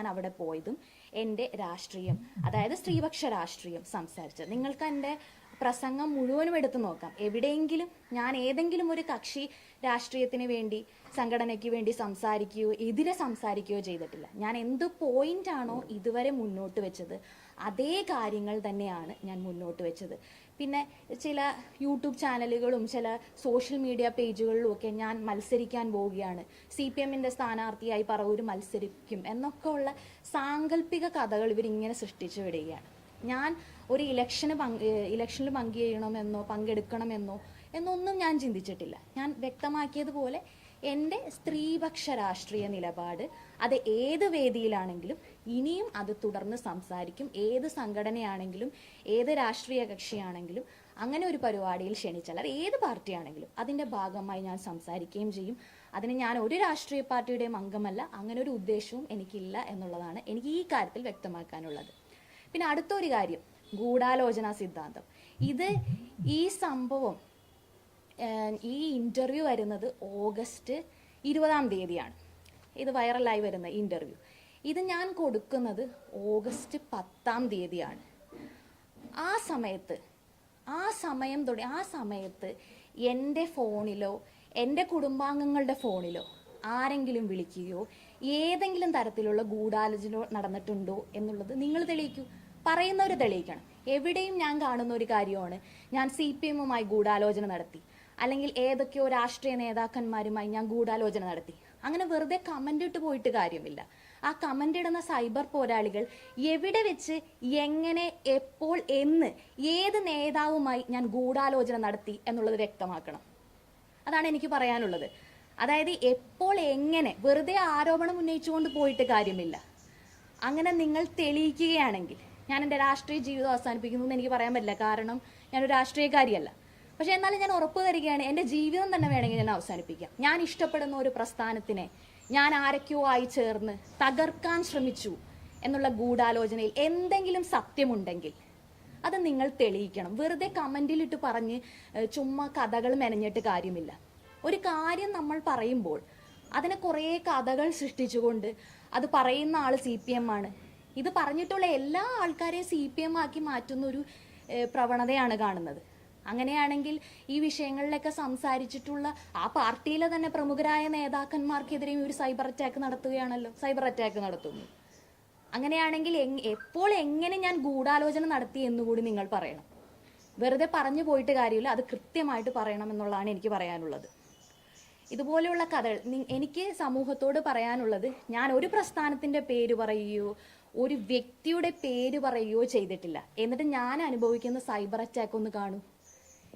ഞാൻ അവിടെ പോയതും എന്റെ രാഷ്ട്രീയം അതായത് സ്ത്രീപക്ഷ രാഷ്ട്രീയം സംസാരിച്ചത്. നിങ്ങൾക്ക് എന്റെ പ്രസംഗം മുഴുവനും എടുത്തു നോക്കാം. എവിടെയെങ്കിലും ഞാൻ ഏതെങ്കിലും ഒരു കക്ഷി രാഷ്ട്രീയത്തിന് വേണ്ടി സംഘടനയ്ക്ക് വേണ്ടി സംസാരിക്കുകയോ എതിരെ സംസാരിക്കുകയോ ചെയ്തിട്ടില്ല. ഞാൻ എന്ത് പോയിന്റ് ആണോ ഇതുവരെ മുന്നോട്ട് വെച്ചത് അതേ കാര്യങ്ങൾ തന്നെയാണ് ഞാൻ മുന്നോട്ട് വെച്ചത്. പിന്നെ ചില യൂട്യൂബ് ചാനലുകളും ചില സോഷ്യൽ മീഡിയ പേജുകളിലും ഒക്കെ ഞാൻ മത്സരിക്കാൻ പോവുകയാണ്. സി പി എമ്മിന്റെ സ്ഥാനാർത്ഥിയായി പറവൂർ മത്സരിക്കും എന്നൊക്കെ ഉള്ള സാങ്കല്പിക കഥകൾ ഇവരിങ്ങനെ സൃഷ്ടിച്ചു വിടുകയാണ്. ഞാൻ ഒരു ഇലക്ഷന് പങ്ക് ഇലക്ഷനിൽ പങ്കുചെയ്യണമെന്നോ പങ്കെടുക്കണമെന്നോ എന്നൊന്നും ഞാൻ ചിന്തിച്ചിട്ടില്ല. ഞാൻ വ്യക്തമാക്കിയതുപോലെ എന്റെ സ്ത്രീപക്ഷ രാഷ്ട്രീയ നിലപാട് അത് ഏത് വേദിയിലാണെങ്കിലും ഇനിയും അത് തുടർന്ന് സംസാരിക്കും. ഏത് സംഘടനയാണെങ്കിലും ഏത് രാഷ്ട്രീയ കക്ഷിയാണെങ്കിലും അങ്ങനെ ഒരു പരിപാടിയിൽ ക്ഷണിച്ചാൽ അത് ഏത് പാർട്ടിയാണെങ്കിലും അതിന്റെ ഭാഗമായി ഞാൻ സംസാരിക്കുകയും ചെയ്യും. അതിന് ഞാൻ ഒരു രാഷ്ട്രീയ പാർട്ടിയുടെയും അംഗമല്ല അങ്ങനെ ഒരു ഉദ്ദേശവും എനിക്കില്ല എന്നുള്ളതാണ് എനിക്ക് ഈ കാര്യത്തിൽ വ്യക്തമാക്കാനുള്ളത്. പിന്നെ അടുത്തൊരു കാര്യം ഗൂഢാലോചന സിദ്ധാന്തം. ഇത് ഈ സംഭവം ഈ ഇന്റർവ്യൂ വരുന്നത് ഓഗസ്റ്റ് ഇരുപതാം തീയതിയാണ്. ഇത് വൈറലായി വരുന്ന ഇന്റർവ്യൂ ഇത് ഞാൻ കൊടുക്കുന്നത് ഓഗസ്റ്റ് പത്താം തീയതിയാണ്. ആ സമയത്ത് ആ സമയം തുടങ്ങി ആ സമയത്ത് എന്റെ ഫോണിലോ എന്റെ കുടുംബാംഗങ്ങളുടെ ഫോണിലോ ആരെങ്കിലും വിളിക്കുകയോ ഏതെങ്കിലും തരത്തിലുള്ള ഗൂഢാലോചന നടന്നിട്ടുണ്ടോ എന്നുള്ളത് നിങ്ങൾ തെളിയിക്കൂ. പറയുന്നവർ തെളിയിക്കണം. എവിടെയും ഞാൻ കാണുന്ന ഒരു കാര്യമാണ് ഞാൻ സി പി എമ്മുമായി ഗൂഢാലോചന നടത്തി. അല്ലെങ്കിൽ ഏതൊക്കെയോ രാഷ്ട്രീയ നേതാക്കന്മാരുമായി ഞാൻ ഗൂഢാലോചന നടത്തി. അങ്ങനെ വെറുതെ കമന്റ് ഇട്ട് പോയിട്ട് കാര്യമില്ല. ആ കമന്റ് ഇടുന്ന സൈബർ പോരാളികൾ എവിടെ വെച്ച് എങ്ങനെ എപ്പോൾ എന്ന് ഏത് നേതാവുമായി ഞാൻ ഗൂഢാലോചന നടത്തി എന്നുള്ളത് വ്യക്തമാക്കണം. അതാണ് എനിക്ക് പറയാനുള്ളത്. അതായത് എപ്പോൾ എങ്ങനെ വെറുതെ ആരോപണം ഉന്നയിച്ചുകൊണ്ട് പോയിട്ട് കാര്യമില്ല. അങ്ങനെ നിങ്ങൾ തെളിയിക്കുകയാണെങ്കിൽ ഞാൻ എന്റെ രാഷ്ട്രീയ ജീവിതം അവസാനിപ്പിക്കുന്നു എന്ന് എനിക്ക് പറയാൻ പറ്റില്ല. കാരണം ഞാനൊരു രാഷ്ട്രീയക്കാരിയല്ല. പക്ഷെ എന്നാലും ഞാൻ ഉറപ്പ് തരികയാണ് എന്റെ ജീവിതം തന്നെ വേണമെങ്കിൽ ഞാൻ അവസാനിപ്പിക്കാം. ഞാൻ ഇഷ്ടപ്പെടുന്ന ഒരു പ്രസ്ഥാനത്തിനെ ഞാൻ ആരൊക്കെയോ ആയി ചേർന്ന് തകർക്കാൻ ശ്രമിച്ചു എന്നുള്ള ഗൂഢാലോചനയിൽ എന്തെങ്കിലും സത്യമുണ്ടെങ്കിൽ അത് നിങ്ങൾ തെളിയിക്കണം. വെറുതെ കമന്റിലിട്ട് പറഞ്ഞ് ചുമ്മാ കഥകൾ മെനഞ്ഞിട്ട് കാര്യമില്ല. ഒരു കാര്യം നമ്മൾ പറയുമ്പോൾ അതിനെ കുറേ കഥകൾ സൃഷ്ടിച്ചുകൊണ്ട് അത് പറയുന്ന ആൾ സി പി എം ആണ്. ഇത് പറഞ്ഞിട്ടുള്ള എല്ലാ ആൾക്കാരെയും സി പി എം ആക്കി മാറ്റുന്ന ഒരു പ്രവണതയാണ് കാണുന്നത്. അങ്ങനെയാണെങ്കിൽ ഈ വിഷയങ്ങളിലൊക്കെ സംസാരിച്ചിട്ടുള്ള ആ പാർട്ടിയിലെ തന്നെ പ്രമുഖരായ നേതാക്കന്മാർക്കെതിരെയും ഒരു സൈബർ അറ്റാക്ക് നടത്തുകയാണല്ലോ. സൈബർ അറ്റാക്ക് നടത്തുന്നു. അങ്ങനെയാണെങ്കിൽ എപ്പോൾ എങ്ങനെ ഞാൻ ഗൂഢാലോചന നടത്തി എന്നുകൂടി നിങ്ങൾ പറയണം. വെറുതെ പറഞ്ഞു പോയിട്ട് കാര്യമില്ല അത് കൃത്യമായിട്ട് പറയണം എന്നുള്ളതാണ് എനിക്ക് പറയാനുള്ളത്. ഇതുപോലെയുള്ള കഥകൾ എനിക്ക് സമൂഹത്തോട് പറയാനുള്ളത് ഞാൻ ഒരു പ്രസ്ഥാനത്തിന്റെ പേര് പറയുകയോ ഒരു വ്യക്തിയുടെ പേര് പറയുകയോ ചെയ്തിട്ടില്ല. എന്നിട്ട് ഞാൻ അനുഭവിക്കുന്ന സൈബർ അറ്റാക്ക് ഒന്ന് കാണൂ.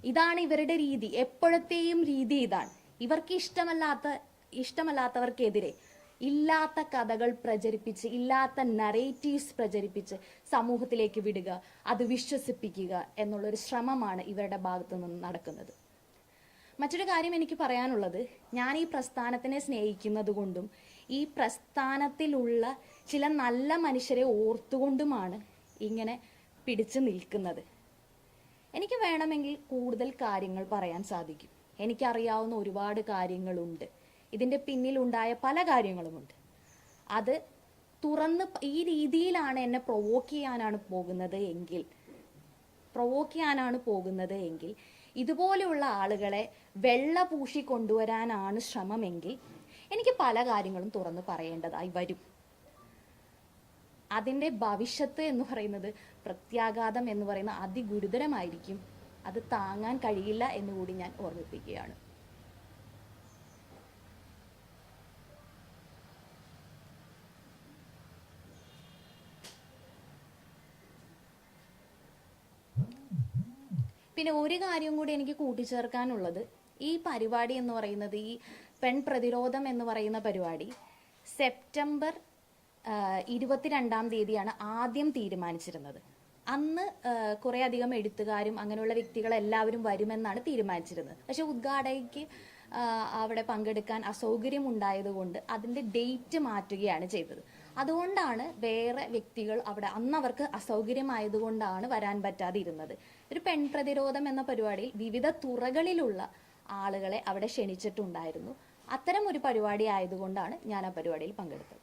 ഇതാണ് ഇവരുടെ രീതി. എപ്പോഴത്തെയും രീതി ഇതാണ്. ഇവർക്ക് ഇഷ്ടമല്ലാത്ത ഇഷ്ടമല്ലാത്തവർക്കെതിരെ ഇല്ലാത്ത കഥകൾ പ്രചരിപ്പിച്ച് ഇല്ലാത്ത നറേറ്റീവ്സ് പ്രചരിപ്പിച്ച് സമൂഹത്തിലേക്ക് വിടുക അത് വിശ്വസിപ്പിക്കുക എന്നുള്ളൊരു ശ്രമമാണ് ഇവരുടെ ഭാഗത്തു നിന്ന് നടക്കുന്നത്. മറ്റൊരു കാര്യം എനിക്ക് പറയാനുള്ളത്. ഞാൻ ഈ പ്രസ്ഥാനത്തിനെ സ്നേഹിക്കുന്നത് കൊണ്ടും ഈ പ്രസ്ഥാനത്തിലുള്ള ചില നല്ല മനുഷ്യരെ ഓർത്തുകൊണ്ടുമാണ് ഇങ്ങനെ പിടിച്ചു നിൽക്കുന്നത്. എനിക്ക് വേണമെങ്കിൽ കൂടുതൽ കാര്യങ്ങൾ പറയാൻ സാധിക്കും. എനിക്കറിയാവുന്ന ഒരുപാട് കാര്യങ്ങളുണ്ട്. ഇതിന്റെ പിന്നിലുണ്ടായ പല കാര്യങ്ങളുമുണ്ട്. അത് തുറന്ന് ഈ രീതിയിലാണ് എന്നെ പ്രൊവോക്ക് ചെയ്യാനാണ് പോകുന്നത് എങ്കിൽ പ്രൊവോക്ക് ചെയ്യാനാണ് പോകുന്നത് എങ്കിൽ ഇതുപോലെയുള്ള ആളുകളെ വെള്ള പൂശി കൊണ്ടുവരാനാണ് ശ്രമമെങ്കിൽ എനിക്ക് പല കാര്യങ്ങളും തുറന്ന് പറയേണ്ടതായി വരും. അതിന്റെ ഭവിഷ്യത്ത് എന്ന് പറയുന്നത് പ്രത്യാഘാതം എന്ന് പറയുന്ന അതിഗുരുതരമായിരിക്കും. അത് താങ്ങാൻ കഴിയില്ല എന്നുകൂടി ഞാൻ ഓർമ്മിപ്പിക്കുകയാണ്. പിന്നെ ഒരു കാര്യം കൂടി എനിക്ക് കൂട്ടിച്ചേർക്കാനുള്ളത് ഈ പരിപാടി എന്ന് പറയുന്നത് ഈ പെൺ പ്രതിരോധം എന്ന് പറയുന്ന പരിപാടി സെപ്റ്റംബർ ഇരുപത്തിരണ്ടാം തീയതിയാണ് ആദ്യം തീരുമാനിച്ചിരുന്നത്. അന്ന് കുറേ അധികം എഴുത്തുകാരും അങ്ങനെയുള്ള വ്യക്തികളെല്ലാവരും വരുമെന്നാണ് തീരുമാനിച്ചിരുന്നത്. പക്ഷെ ഉദ്ഘാടകയ്ക്ക് അവിടെ പങ്കെടുക്കാൻ അസൗകര്യം ഉണ്ടായതുകൊണ്ട് അതിന്റെ ഡേറ്റ് മാറ്റുകയാണ് ചെയ്തത്. അതുകൊണ്ടാണ് വേറെ വ്യക്തികൾ അവിടെ അന്ന് അവർക്ക് അസൗകര്യമായതുകൊണ്ടാണ് വരാൻ പറ്റാതെ ഇരുന്നത് ഒരു പെൺ പ്രതിരോധം എന്ന പരിപാടിയിൽ വിവിധ തുറകളിലുള്ള ആളുകളെ അവിടെ ക്ഷണിച്ചിട്ടുണ്ടായിരുന്നു. അത്തരം ഒരു പരിപാടി ആയതുകൊണ്ടാണ് ഞാൻ ആ പരിപാടിയിൽ പങ്കെടുത്തത്.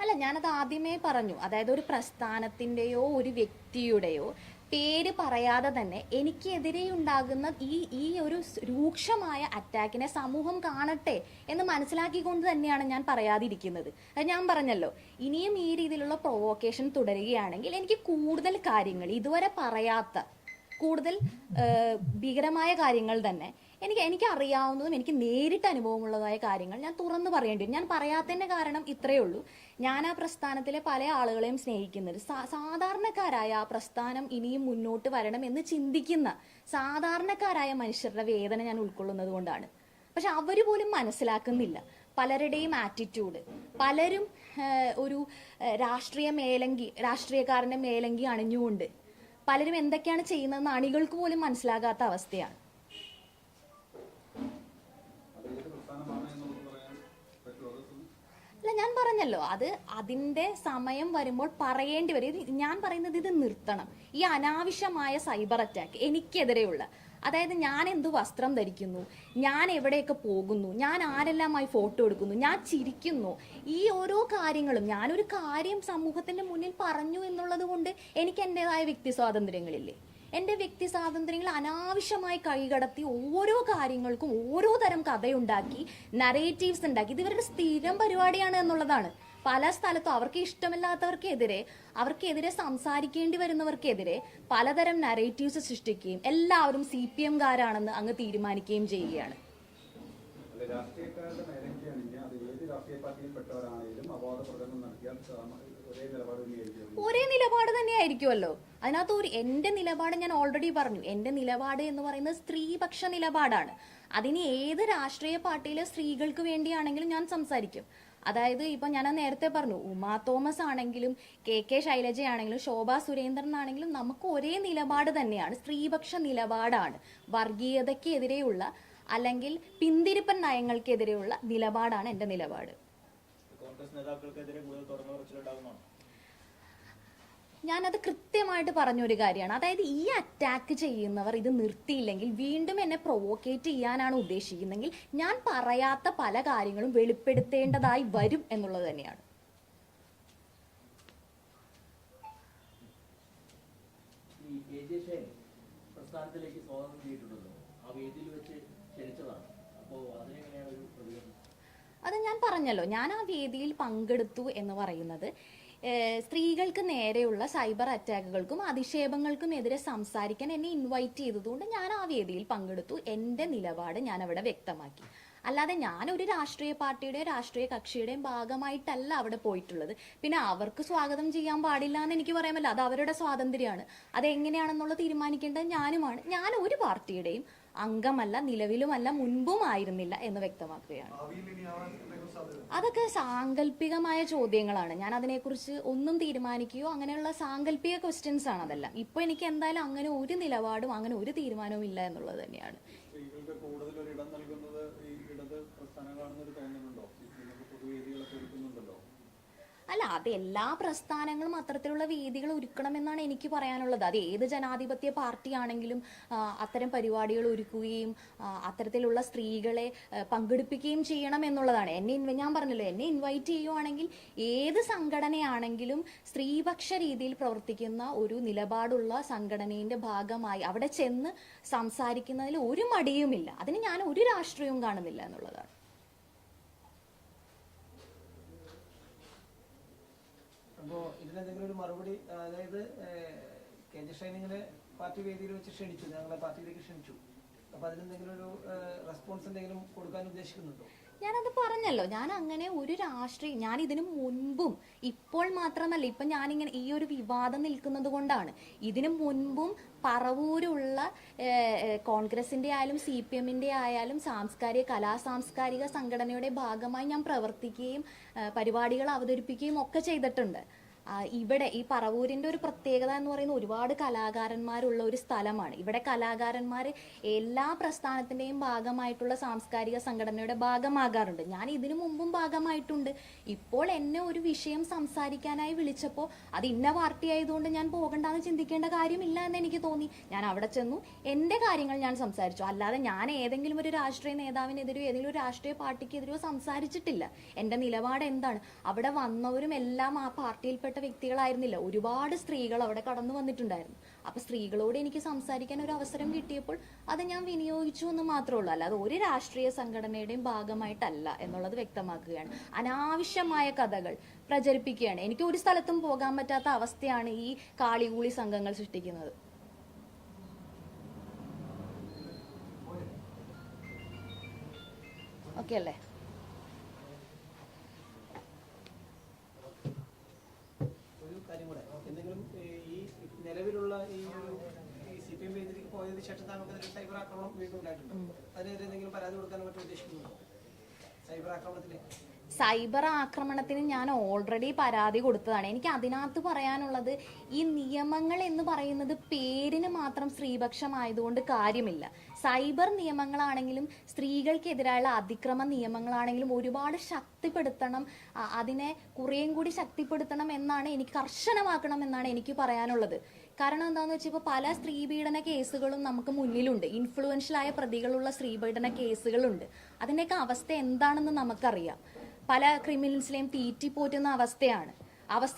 അല്ല ഞാനത് ആദ്യമേ പറഞ്ഞു. അതായത് ഒരു പ്രസ്ഥാനത്തിന്റെയോ ഒരു വ്യക്തിയുടെയോ പേര് പറയാതെ തന്നെ എനിക്കെതിരെ ഉണ്ടാകുന്ന ഈ ഈ ഒരു രൂക്ഷമായ അറ്റാക്കിനെ സമൂഹം കാണട്ടെ എന്ന് മനസ്സിലാക്കിക്കൊണ്ട് തന്നെയാണ് ഞാൻ പറയാതിരിക്കുന്നത്. അത് ഞാൻ പറഞ്ഞല്ലോ. ഇനിയും ഈ രീതിയിലുള്ള പ്രൊവോക്കേഷൻ തുടരുകയാണെങ്കിൽ എനിക്ക് കൂടുതൽ കാര്യങ്ങൾ ഇതുവരെ പറയാത്ത കൂടുതൽ ഭീകരമായ കാര്യങ്ങൾ തന്നെ. എനിക്ക് എനിക്ക് അറിയാവുന്നതും എനിക്ക് നേരിട്ട് അനുഭവമുള്ളതായ കാര്യങ്ങൾ ഞാൻ തുറന്നു പറയേണ്ടി വരും. ഞാൻ പറയാത്തതിന്റെ കാരണം ഇത്രയേ ഉള്ളൂ. ഞാൻ ആ പ്രസ്ഥാനത്തിലെ പല ആളുകളെയും സ്നേഹിക്കുന്നത് സാധാരണക്കാരായ ആ പ്രസ്ഥാനം ഇനിയും മുന്നോട്ട് വരണം എന്ന് ചിന്തിക്കുന്ന സാധാരണക്കാരായ മനുഷ്യരുടെ വേദന ഞാൻ ഉൾക്കൊള്ളുന്നത് കൊണ്ടാണ്. പക്ഷെ അവർ പോലും മനസ്സിലാക്കുന്നില്ല പലരുടെയും ആറ്റിറ്റ്യൂഡ് പലരും ഒരു രാഷ്ട്രീയ മേലങ്കി രാഷ്ട്രീയക്കാരന്റെ മേലങ്കി അണിഞ്ഞുകൊണ്ട് പലരും എന്തൊക്കെയാണ് ചെയ്യുന്നതെന്ന് അണികൾക്ക് പോലും മനസ്സിലാകാത്ത അവസ്ഥയാണ്. അല്ല ഞാൻ പറഞ്ഞല്ലോ അത് അതിന്റെ സമയം വരുമ്പോൾ പറയേണ്ടി വരും. ഞാൻ പറയുന്നത് ഇത് നിർത്തണം. ഈ അനാവശ്യമായ സൈബർ അറ്റാക്ക് എനിക്കെതിരെയുള്ള അതായത് ഞാൻ എന്ത് വസ്ത്രം ധരിക്കുന്നു? ഞാൻ എവിടെയൊക്കെ പോകുന്നു? ഞാൻ ആരെല്ലാമായി ഫോട്ടോ എടുക്കുന്നു? ഞാൻ ചിരിക്കുന്നു? ഈ ഓരോ കാര്യങ്ങളും ഞാനൊരു കാര്യം സമൂഹത്തിന്റെ മുന്നിൽ പറഞ്ഞു എന്നുള്ളത് കൊണ്ട് എനിക്ക് എന്റെതായ വ്യക്തി സ്വാതന്ത്ര്യങ്ങളില്ലേ? എന്റെ വ്യക്തി സ്വാതന്ത്ര്യങ്ങൾ അനാവശ്യമായി കൈകടത്തി ഓരോ കാര്യങ്ങൾക്കും ഓരോ തരം കഥയുണ്ടാക്കി നറേറ്റീവ്സ് ഉണ്ടാക്കി. ഇത് ഇവരുടെ സ്ഥിരം പരിപാടിയാണ് എന്നുള്ളതാണ്. പല സ്ഥലത്തും അവർക്ക് ഇഷ്ടമില്ലാത്തവർക്കെതിരെ അവർക്കെതിരെ സംസാരിക്കേണ്ടി വരുന്നവർക്കെതിരെ പലതരം നെറേറ്റീവ്സ് സൃഷ്ടിക്കുകയും എല്ലാവരും സി പി എംകാരാണെന്ന് അങ്ങ് തീരുമാനിക്കുകയും ചെയ്യുകയാണ്. രാഷ്ട്രീയക്കാരുടെ അത് ഏത് രാഷ്ട്രീയ അപവാദ പ്രകടനം നടത്തിയാൽ ഒരേ നിലപാട് ഒരേ നിലപാട് തന്നെയായിരിക്കുമല്ലോ അതിനകത്ത് ഒരു എന്റെ നിലപാട് ഞാൻ ഓൾറെഡി പറഞ്ഞു. എന്റെ നിലപാട് എന്ന് പറയുന്നത് സ്ത്രീപക്ഷ നിലപാടാണ്. അതിന് ഏത് രാഷ്ട്രീയ പാർട്ടിയിലെ സ്ത്രീകൾക്ക് വേണ്ടിയാണെങ്കിലും ഞാൻ സംസാരിക്കും. അതായത് ഇപ്പൊ ഞാൻ നേരത്തെ പറഞ്ഞു ഉമാ തോമസ് ആണെങ്കിലും കെ കെ ശൈലജയാണെങ്കിലും ശോഭ സുരേന്ദ്രൻ ആണെങ്കിലും നമുക്ക് ഒരേ നിലപാട് തന്നെയാണ് സ്ത്രീപക്ഷ നിലപാടാണ് വർഗീയതയ്ക്കെതിരെയുള്ള അല്ലെങ്കിൽ പിന്തിരിപ്പൻ നയങ്ങൾക്കെതിരെയുള്ള നിലപാടാണ് എന്റെ നിലപാട്. കോൺഗ്രസ് നേതാക്കൾക്കെതിരെ കൂടുതൽ തുറന്നു പറച്ചിലുണ്ടാകുന്നതാണ് ഞാനത് കൃത്യമായിട്ട് പറഞ്ഞൊരു കാര്യമാണ്. അതായത് ഈ അറ്റാക്ക് ചെയ്യുന്നവർ ഇത് നിർത്തിയില്ലെങ്കിൽ വീണ്ടും എന്നെ പ്രൊവോക്കേറ്റ് ചെയ്യാനാണ് ഉദ്ദേശിക്കുന്നതെങ്കിൽ ഞാൻ പറയാത്ത പല കാര്യങ്ങളും വെളിപ്പെടുത്തേണ്ടതായി വരും എന്നുള്ളത് തന്നെയാണ്. പ്രസ്ഥാനത്തിലേക്ക് സ്വാഗതം ചെയ്തിട്ടുണ്ടല്ലോ. ആ വേദിയിൽ വെച്ച് ക്ഷണിച്ചതാണ്. അപ്പോൾ അതിനെങ്ങനെയാണ് ഒരു പ്രതികരണം? അത് ഞാൻ പറഞ്ഞല്ലോ ഞാൻ ആ വേദിയിൽ പങ്കെടുത്തു എന്ന് പറയുന്നത്. സ്ത്രീകൾക്ക് നേരെയുള്ള സൈബർ അറ്റാക്കുകൾക്കും അധിക്ഷേപങ്ങൾക്കും എതിരെ സംസാരിക്കാൻ എന്നെ ഇൻവൈറ്റ് ചെയ്തതുകൊണ്ട് ഞാൻ ആ വേദിയിൽ പങ്കെടുത്തു. എന്റെ നിലപാട് ഞാൻ അവിടെ വ്യക്തമാക്കി. അല്ലാതെ ഞാൻ ഒരു രാഷ്ട്രീയ പാർട്ടിയുടെയോ രാഷ്ട്രീയ കക്ഷിയുടെയും ഭാഗമായിട്ടല്ല അവിടെ പോയിട്ടുള്ളത്. പിന്നെ അവർക്ക് സ്വാഗതം ചെയ്യാൻ പാടില്ല എന്ന് എനിക്ക് പറയാൻ പറ്റില്ല. അത് അവരുടെ സ്വാതന്ത്ര്യമാണ്. അത് എങ്ങനെയാണെന്നുള്ളത് തീരുമാനിക്കേണ്ടത് ഞാനുമാണ്. ഞാൻ ഒരു പാർട്ടിയുടെയും അംഗമല്ല നിലവിലുമല്ല മുൻപും ആയിരുന്നില്ല എന്ന് വ്യക്തമാക്കുകയാണ്. അതൊക്കെ സാങ്കല്പികമായ ചോദ്യങ്ങളാണ്. ഞാൻ അതിനെക്കുറിച്ച് ഒന്നും തീരുമാനിക്കുകയോ അങ്ങനെയുള്ള സാങ്കല്പിക ക്വസ്റ്റ്യൻസ് ആണ് അതെല്ലാം. ഇപ്പൊ എനിക്ക് എന്തായാലും അങ്ങനെ ഒരു നിലപാടും അങ്ങനെ ഒരു തീരുമാനവും ഇല്ല എന്നുള്ളത് തന്നെയാണ് സ്ത്രീകൾക്ക് കൂടുതൽ ഒരു ഇടം നൽകുന്നത് ഈ ഇടത് പ്രസ്ഥാനങ്ങളാണെന്നൊരു തോന്നുന്നുണ്ടോ നിങ്ങൾക്ക് പൊതുവേദികളൊക്കെ ഒരുക്കുന്നുണ്ടല്ലോ അല്ല അത് എല്ലാ പ്രസ്ഥാനങ്ങളും അത്തരത്തിലുള്ള വേദികൾ ഒരുക്കണമെന്നാണ് എനിക്ക് പറയാനുള്ളത്. അത് ഏത് ജനാധിപത്യ പാർട്ടിയാണെങ്കിലും അത്തരം പരിപാടികൾ ഒരുക്കുകയും അത്തരത്തിലുള്ള സ്ത്രീകളെ പങ്കെടുപ്പിക്കുകയും ചെയ്യണം എന്നുള്ളതാണ്. എന്നെ ഞാൻ പറഞ്ഞല്ലോ എന്നെ ഇൻവൈറ്റ് ചെയ്യുവാണെങ്കിൽ ഏത് സംഘടനയാണെങ്കിലും സ്ത്രീപക്ഷ രീതിയിൽ പ്രവർത്തിക്കുന്ന ഒരു നിലപാടുള്ള സംഘടനയുടെ ഭാഗമായി അവിടെ ചെന്ന് സംസാരിക്കുന്നതിൽ ഒരു മടിയുമില്ല. അതിന് ഞാൻ ഒരു രാഷ്ട്രീയവും കാണുന്നില്ല എന്നുള്ളതാണ്. അപ്പോൾ ഇതിനെന്തെങ്കിലും ഒരു മറുപടി അതായത് കെ ജെ ഷൈനിങ്ങിനെ പാർട്ടി വേദിയിൽ വെച്ച് ക്ഷണിച്ചു ഞങ്ങളെ പാർട്ടിയിലേക്ക് ക്ഷണിച്ചു. അപ്പോൾ അതിനെന്തെങ്കിലും ഒരു റെസ്പോൺസ് എന്തെങ്കിലും കൊടുക്കാൻ ഉദ്ദേശിക്കുന്നുണ്ടോ? ഞാനത് പറഞ്ഞല്ലോ. ഞാൻ അങ്ങനെ ഒരു രാഷ്ട്രീയ ഞാൻ ഇതിനു മുൻപും ഇപ്പോൾ മാത്രമല്ല ഇപ്പൊ ഞാനിങ്ങനെ ഈ ഒരു വിവാദം നിൽക്കുന്നത് കൊണ്ടാണ്. ഇതിനു മുൻപും പറവൂരുള്ള കോൺഗ്രസിന്റെ ആയാലും സി പി എമ്മിന്റെ ആയാലും സാംസ്കാരിക കലാ സാംസ്കാരിക സംഘടനയുടെ ഭാഗമായി ഞാൻ പ്രവർത്തിക്കുകയും പരിപാടികൾ അവതരിപ്പിക്കുകയും ഒക്കെ ചെയ്തിട്ടുണ്ട്. ഇവിടെ ഈ പറവൂരിന്റെ ഒരു പ്രത്യേകത എന്ന് പറയുന്ന ഒരുപാട് കലാകാരന്മാരുള്ള ഒരു സ്ഥലമാണ്. ഇവിടെ കലാകാരന്മാർ എല്ലാ പ്രസ്ഥാനത്തിന്റെയും ഭാഗമായിട്ടുള്ള സാംസ്കാരിക സംഘടനയുടെ ഭാഗമാകാറുണ്ട്. ഞാൻ ഇതിനു മുമ്പും ഭാഗമായിട്ടുണ്ട്. ഇപ്പോൾ എന്നെ ഒരു വിഷയം സംസാരിക്കാനായി വിളിച്ചപ്പോൾ അത് ഇന്ന പാർട്ടി ആയതുകൊണ്ട് ഞാൻ പോകണ്ടെന്ന് ചിന്തിക്കേണ്ട കാര്യമില്ല എന്ന് എനിക്ക് തോന്നി. ഞാൻ അവിടെ ചെന്നു. എന്റെ കാര്യങ്ങൾ ഞാൻ സംസാരിച്ചു. അല്ലാതെ ഞാൻ ഏതെങ്കിലും ഒരു രാഷ്ട്രീയ നേതാവിനെതിരെയോ ഏതെങ്കിലും ഒരു രാഷ്ട്രീയ പാർട്ടിക്കെതിരെയോ സംസാരിച്ചിട്ടില്ല. എന്റെ നിലപാട് എന്താണ്? അവിടെ വന്നവരും എല്ലാം ആ പാർട്ടിയിൽപ്പെട്ട വ്യക്തികളായിരുന്നില്ല. ഒരുപാട് സ്ത്രീകൾ അവിടെ കടന്നു വന്നിട്ടുണ്ടായിരുന്നു. അപ്പൊ സ്ത്രീകളോട് എനിക്ക് സംസാരിക്കാൻ ഒരു അവസരം കിട്ടിയപ്പോൾ അത് ഞാൻ വിനിയോഗിച്ചു എന്ന് മാത്രമേ ഉള്ളൂ. അല്ലാതെ ഒരു രാഷ്ട്രീയ സംഘടനയുടെയും ഭാഗമായിട്ടല്ല എന്നുള്ളത് വ്യക്തമാക്കുകയാണ്. അനാവശ്യമായ കഥകൾ പ്രചരിപ്പിക്കുകയാണ്. എനിക്ക് ഒരു സ്ഥലത്തും പോകാൻ പറ്റാത്ത അവസ്ഥയാണ് ഈ കാളികൂളി സംഘങ്ങൾ സൃഷ്ടിക്കുന്നത്. ഓക്കെ അല്ലേ ഒരു കാര്യം കൂടെ എന്തെങ്കിലും ഏഹ്, ഈ നിലവിലുള്ള ഈ ഒരു സി പി എം പേജിലേക്ക് പോയതിനു ശേഷം താങ്കൾക്ക് സൈബർ ആക്രമണം വീണ്ടും ഉണ്ടായിട്ടുണ്ട്. അതിനെതിരെ എന്തെങ്കിലും പരാതി കൊടുക്കാൻ മറ്റും ഉദ്ദേശിക്കുന്നുണ്ടോ? സൈബർ ആക്രമണത്തിലെ. സൈബർ ആക്രമണത്തിന് ഞാൻ ഓൾറെഡി പരാതി കൊടുത്തതാണ്. എനിക്ക് അതിനകത്ത് പറയാനുള്ളത് ഈ നിയമങ്ങൾ എന്ന് പറയുന്നത് പേരിന് മാത്രം സ്ത്രീപക്ഷമായതുകൊണ്ട് കാര്യമില്ല. സൈബർ നിയമങ്ങളാണെങ്കിലും സ്ത്രീകൾക്കെതിരായുള്ള അതിക്രമ നിയമങ്ങളാണെങ്കിലും ഒരുപാട് ശക്തിപ്പെടുത്തണം. അതിനെ കുറേയും കൂടി ശക്തിപ്പെടുത്തണം എന്നാണ് എനിക്ക് കർശനമാക്കണം എന്നാണ് എനിക്ക് പറയാനുള്ളത്. കാരണം എന്താണെന്ന് വെച്ചാൽ ഇപ്പോൾ പല സ്ത്രീപീഡന കേസുകളും നമുക്ക് മുന്നിലുണ്ട്. ഇൻഫ്ലുവൻഷ്യലായ പ്രതികളുള്ള സ്ത്രീ സ്ത്രീപീഡന കേസുകളുണ്ട്. അതിന്റെയൊക്കെ അവസ്ഥ എന്താണെന്ന് നമുക്കറിയാം. പല ക്രിമിനൽസിലെയും തീറ്റിപ്പോറ്റുന്ന അവസ്ഥയാണ്. അവസ്ഥ